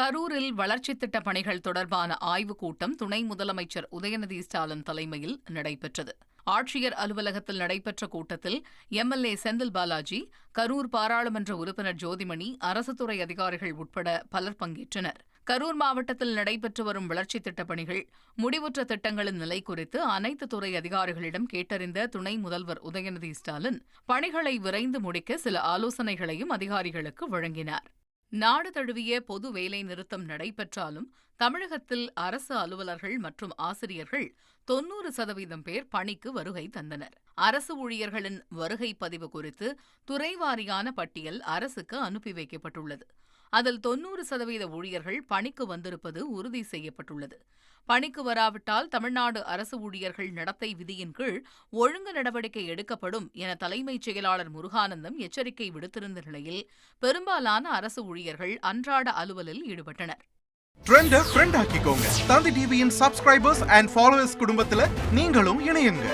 கரூரில் வளர்ச்சித் திட்ட பணிகள் தொடர்பான ஆய்வுக் கூட்டம் துணை முதலமைச்சர் உதயநிதி ஸ்டாலின் தலைமையில் நடைபெற்றது. ஆட்சியர் அலுவலகத்தில் நடைபெற்ற கூட்டத்தில் எம்எல்ஏ செந்தில் பாலாஜி கரூர் பாராளுமன்ற உறுப்பினர் ஜோதிமணி அரசுத்துறை அதிகாரிகள் உட்பட பலர் பங்கேற்றனர். கரூர் மாவட்டத்தில் நடைபெற்று வரும் வளர்ச்சித் திட்டப் பணிகள் முடிவுற்ற திட்டங்களின் நிலை குறித்து அனைத்து துறை அதிகாரிகளிடம் கேட்டறிந்த துணை முதல்வர் உதயநிதி ஸ்டாலின் பணிகளை விரைந்து முடிக்க சில ஆலோசனைகளையும் அதிகாரிகளுக்கு வழங்கினார். நாடு தழுவிய பொது வேலை நிறுத்தம் நடைபெற்றாலும் தமிழகத்தில் அரசு அலுவலர்கள் மற்றும் ஆசிரியர்கள் தொன்னூறு சதவீதம் பேர் பணிக்கு வருகை தந்தனர். அரசு ஊழியர்களின் வருகை பதிவு குறித்து துறைவாரியான பட்டியல் அரசுக்கு அனுப்பி வைக்கப்பட்டுள்ளது. அதில் தொன்னூறு சதவீத ஊழியர்கள் பணிக்கு வந்திருப்பது உறுதி செய்யப்பட்டுள்ளது. பணிக்கு வராவிட்டால் தமிழ்நாடு அரசு ஊழியர்கள் நடத்தை விதியின் கீழ் ஒழுங்கு நடவடிக்கை எடுக்கப்படும் என தலைமைச் செயலாளர் முருகானந்தம் எச்சரிக்கை விடுத்திருந்த நிலையில் பெரும்பாலான அரசு ஊழியர்கள் அன்றாட அலுவலில் ஈடுபட்டனர். ட்ரெண்ட ஆக்கிக்கோங்க. தந்தி டிவியின் சப்ஸ்கிரைபர்ஸ் அண்ட் ஃபாலோவர்ஸ் குடும்பத்தில் நீங்களும் இணையுங்க.